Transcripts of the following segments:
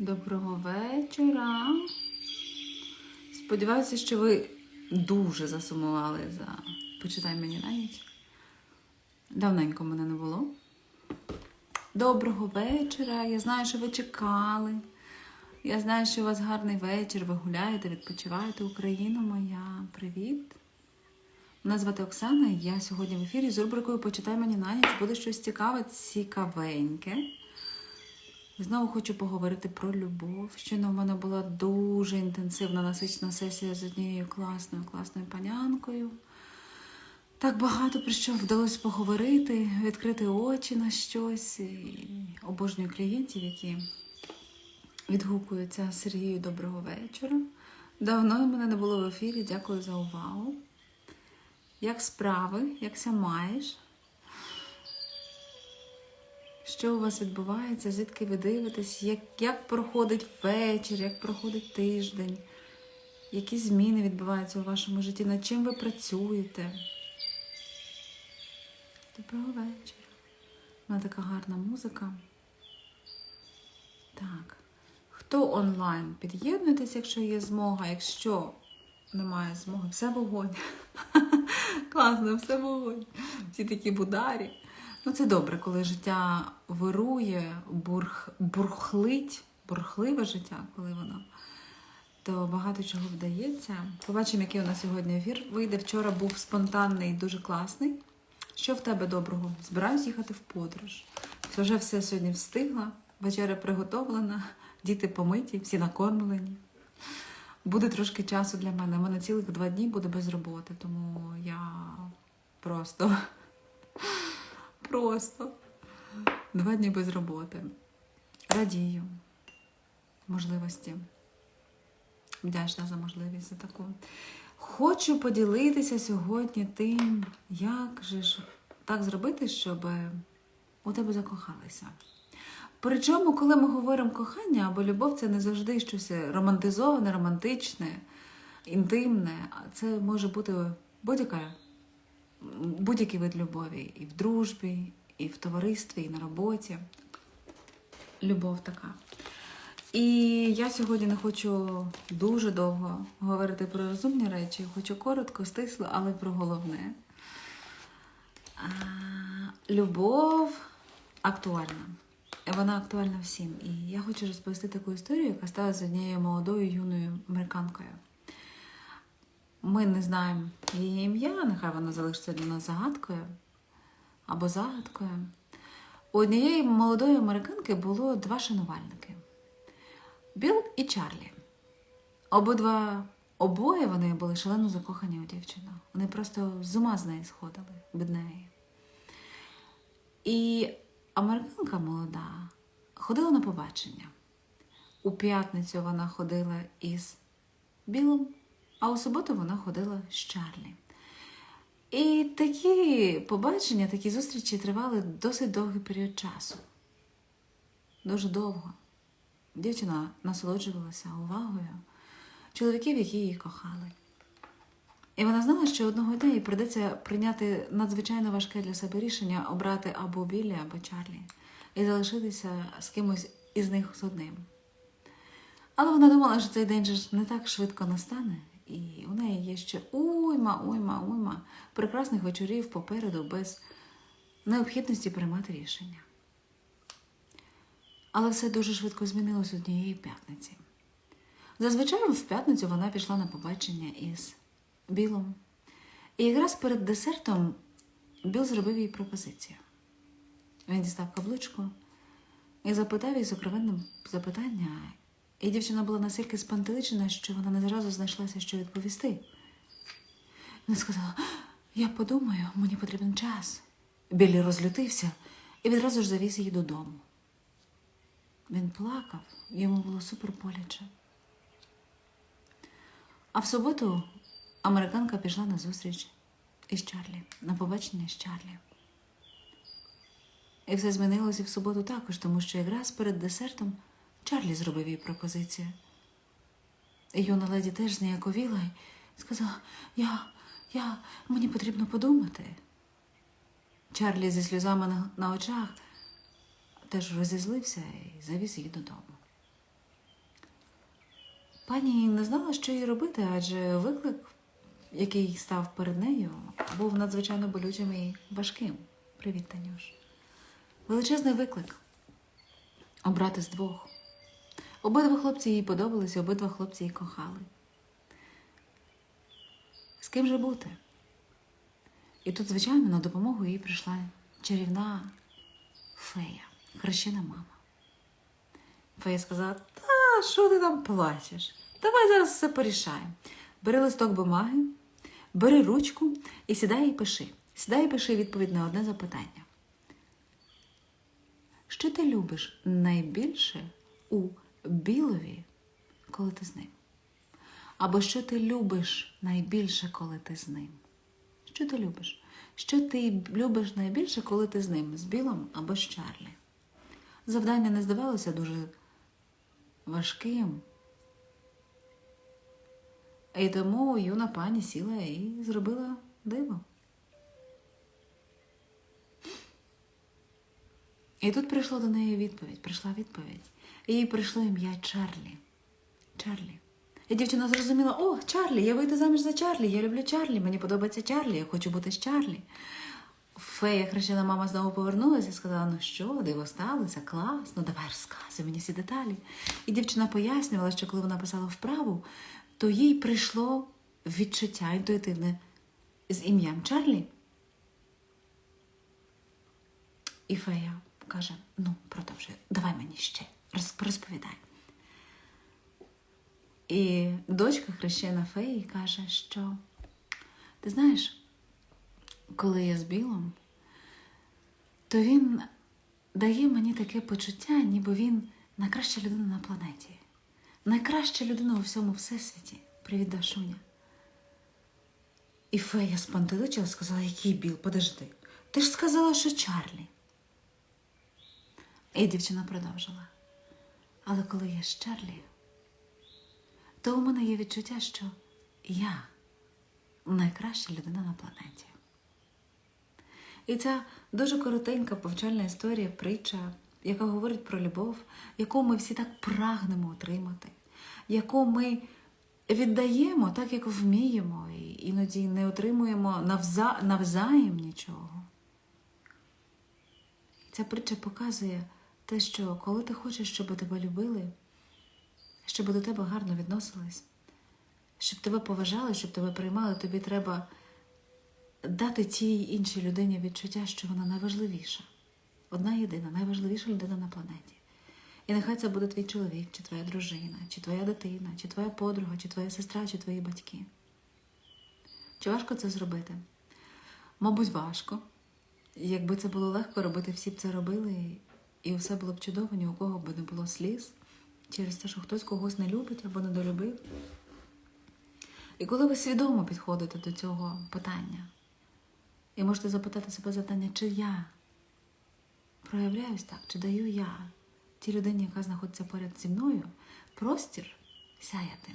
Доброго вечора. Сподіваюся, що ви дуже засумували за почитай мені на ніч. Давненько мене не було. Доброго вечора. Я знаю, що ви чекали. Я знаю, що у вас гарний вечір. Ви гуляєте, відпочиваєте Україна моя. Привіт. Мене звати Оксана, і я сьогодні в ефірі з рубрикою Почитай мені на ніч. Буде щось цікаве, цікавеньке. Знову хочу поговорити про любов. Щойно в мене була дуже інтенсивна насичена сесія з однією класною, класною панянкою. Так багато про що вдалося поговорити, відкрити очі на щось. І обожнюю клієнтів, які відгукуються Сергію доброго вечора. Давно мене не було в ефірі. Дякую за увагу. Як справи? Якся маєш? Що у вас відбувається, звідки ви дивитесь, як, як проходить вечір, як проходить тиждень, які зміни відбуваються у вашому житті, над чим ви працюєте? Доброго вечора. Мене така гарна музика. Так. Хто онлайн? Під'єднуйтесь, якщо є змога. Якщо немає змоги, все вогонь. Класно, все вогонь. Всі такі бударі. Ну, це добре, коли життя вирує, бурх, бурхлить, бурхливе життя, коли воно, то багато чого вдається. Побачимо, який у нас сьогодні ефір вийде. Вчора був спонтанний, дуже класний. Що в тебе доброго? Збираюсь їхати в подорож. Вже все сьогодні встигла, вечеря приготовлена, діти помиті, всі накормлені. Буде трошки часу для мене. У мене цілих два дні буде без роботи, тому я просто. Просто два дні без роботи. Радію можливості. Вдячна за можливість за таку. Хочу поділитися сьогодні тим, як же ж так зробити, щоб у тебе закохалися. Причому, коли ми говоримо кохання або любов, це не завжди щось романтизоване, романтичне, інтимне. Це може бути будь-яка будь-який вид любові і в дружбі, і в товаристві, і на роботі. Любов така. І я сьогодні не хочу дуже довго говорити про розумні речі, хочу коротко, стисло, але про головне. Любов актуальна. Вона актуальна всім. І я хочу розповісти таку історію, яка стала з однією молодою юною американкою. Ми не знаємо її ім'я, нехай вона залишиться для нас загадкою або загадкою. У однієї молодої американки було два шанувальники Білл і Чарлі. Обидва обоє вони були шалено закохані у дівчину. Вони просто з ума з неї сходили від неї. І американка молода ходила на побачення. У п'ятницю вона ходила із Білом а у суботу вона ходила з Чарлі. І такі побачення, такі зустрічі тривали досить довгий період часу. Дуже довго. Дівчина насолоджувалася увагою чоловіків, які її кохали. І вона знала, що одного дня їй придеться прийняти надзвичайно важке для себе рішення обрати або Біллі, або Чарлі, і залишитися з кимось із них з одним. Але вона думала, що цей день ж не так швидко настане, і у неї є ще уйма, уйма, уйма прекрасних вечорів попереду без необхідності приймати рішення. Але все дуже швидко змінилось однієї п'ятниці. Зазвичай в п'ятницю вона пішла на побачення із Білом. І якраз перед десертом Біл зробив їй пропозицію. Він дістав каблучку і запитав їй сокровенне запитання, і дівчина була настільки спантеличена, що вона не зразу знайшлася, що відповісти. Вона сказала: Я подумаю, мені потрібен час. Біллі розлютився і відразу ж завіз її додому. Він плакав, йому було супер боляче. А в суботу американка пішла на зустріч із Чарлі, на побачення з Чарлі. І все змінилося в суботу також, тому що якраз перед десертом. Чарлі зробив їй пропозицію. Юна леді теж зніяковіла і сказала, я, я, мені потрібно подумати. Чарлі зі сльозами на, на очах теж розізлився і завіз її додому. Пані не знала, що їй робити, адже виклик, який став перед нею, був надзвичайно болючим і важким. Привіт, Танюш. Величезний виклик обрати з двох. Обидва хлопці їй подобалися, обидва хлопці її кохали. З ким же бути? І тут, звичайно, на допомогу їй прийшла чарівна фея, хрещена мама. Фея сказала: Та що ти там плачеш? Давай зараз все порішаємо. Бери листок бумаги, бери ручку і сідай і пиши. Сідай і пиши відповідь на одне запитання. Що ти любиш найбільше у білові, коли ти з ним? Або що ти любиш найбільше, коли ти з ним? Що ти любиш? Що ти любиш найбільше, коли ти з ним, з білом або з Чарлі? Завдання не здавалося дуже важким. І тому юна пані сіла і зробила диво. І тут прийшла до неї відповідь, прийшла відповідь. Їй прийшло ім'я Чарлі. Чарлі. І дівчина зрозуміла: о, Чарлі, я вийду заміж за Чарлі, я люблю Чарлі, мені подобається Чарлі, я хочу бути з Чарлі. Фея хрещена мама знову повернулася і сказала: ну що, диво сталося, клас, ну давай розказуй мені всі деталі. І дівчина пояснювала, що коли вона писала вправу, то їй прийшло відчуття інтуїтивне з ім'ям Чарлі. І фея каже: ну, продовжуй, давай мені ще, роз- розповідай. І дочка хрещена феї каже, що ти знаєш, коли я з білом, то він дає мені таке почуття, ніби він найкраща людина на планеті, найкраща людина у всьому всесвіті. Привіт, Дашуня. І фея спантеличила, сказала, який біл, подожди. Ти ж сказала, що Чарлі. І дівчина продовжила. Але коли я з Чарлі, то у мене є відчуття, що я найкраща людина на планеті. І ця дуже коротенька повчальна історія, притча, яка говорить про любов, яку ми всі так прагнемо отримати, яку ми віддаємо так, як вміємо, і іноді не отримуємо навза... навзаєм нічого. Ця притча показує те, що коли ти хочеш, щоб тебе любили, щоб до тебе гарно відносились, щоб тебе поважали, щоб тебе приймали, тобі треба дати тій іншій людині відчуття, що вона найважливіша. Одна єдина, найважливіша людина на планеті. І нехай це буде твій чоловік, чи твоя дружина, чи твоя дитина, чи твоя подруга, чи твоя сестра, чи твої батьки. Чи важко це зробити? Мабуть, важко. Якби це було легко робити, всі б це робили, і все було б чудово, ні у кого б не було сліз через те, що хтось когось не любить або недолюбив. І коли ви свідомо підходите до цього питання, і можете запитати себе запитання, чи я проявляюсь так, чи даю я тій людині, яка знаходиться поряд зі мною, простір сяяти.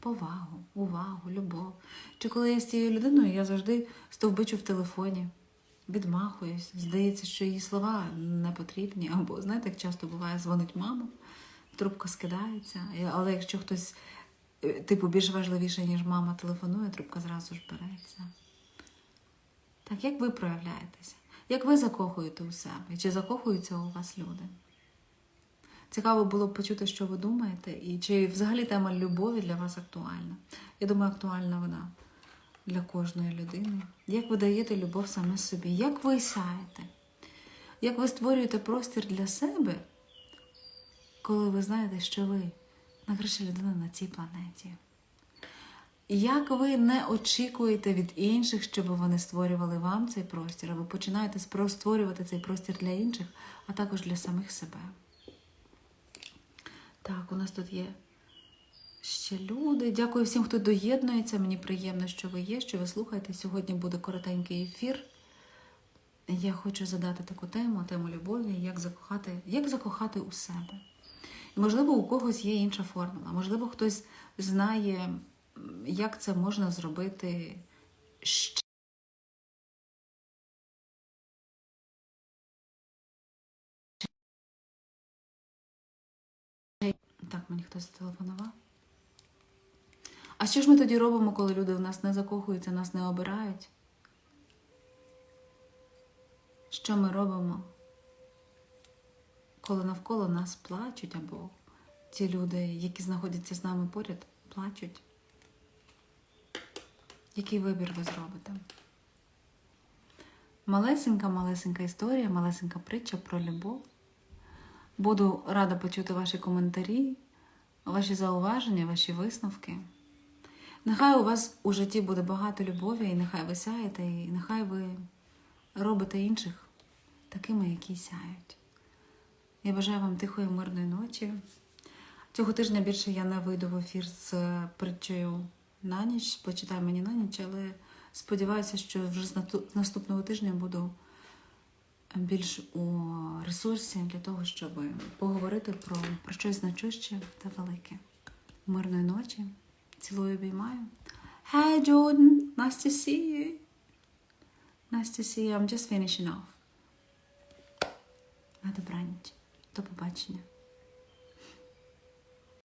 Повагу, увагу, любов. Чи коли я з цією людиною, я завжди стовбичу в телефоні, відмахуюсь. Здається, що її слова не потрібні. Або, знаєте, як часто буває, дзвонить мама, трубка скидається. Але якщо хтось, е, типу, більш важливіше, ніж мама телефонує, трубка зразу ж береться. Так, як ви проявляєтеся? Як ви закохуєте у себе? Чи закохуються у вас люди? Цікаво було б почути, що ви думаєте, і чи взагалі тема любові для вас актуальна. Я думаю, актуальна вона для кожної людини. Як ви даєте любов саме собі? Як ви сяєте? Як ви створюєте простір для себе, коли ви знаєте, що ви найкраща людина на цій планеті? Як ви не очікуєте від інших, щоб вони створювали вам цей простір, а ви починаєте створювати цей простір для інших, а також для самих себе? Так, у нас тут є ще люди. Дякую всім, хто доєднується. Мені приємно, що ви є, що ви слухаєте. Сьогодні буде коротенький ефір. Я хочу задати таку тему, тему любові, як закохати, як закохати у себе. І, можливо, у когось є інша формула. Можливо, хтось знає, як це можна зробити ще. Так, мені хтось зателефонував. А що ж ми тоді робимо, коли люди в нас не закохуються, нас не обирають? Що ми робимо, коли навколо нас плачуть, або ті люди, які знаходяться з нами поряд, плачуть? Який вибір ви зробите? Малесенька, малесенька історія, малесенька притча про любов. Буду рада почути ваші коментарі, ваші зауваження, ваші висновки. Нехай у вас у житті буде багато любові, і нехай ви сяєте, і нехай ви робите інших такими, які сяють. Я бажаю вам тихої, мирної ночі. Цього тижня більше я не вийду в ефір з притчею на ніч, почитай мені на ніч, але сподіваюся, що вже з наступного тижня буду більш у ресурсі для того, щоб поговорити про, про щось значуще та велике. Мирної ночі. Цілую, обіймаю. Hey, Jordan. Nice to see you. Nice to see you. I'm just finishing off. На добраніч. До побачення.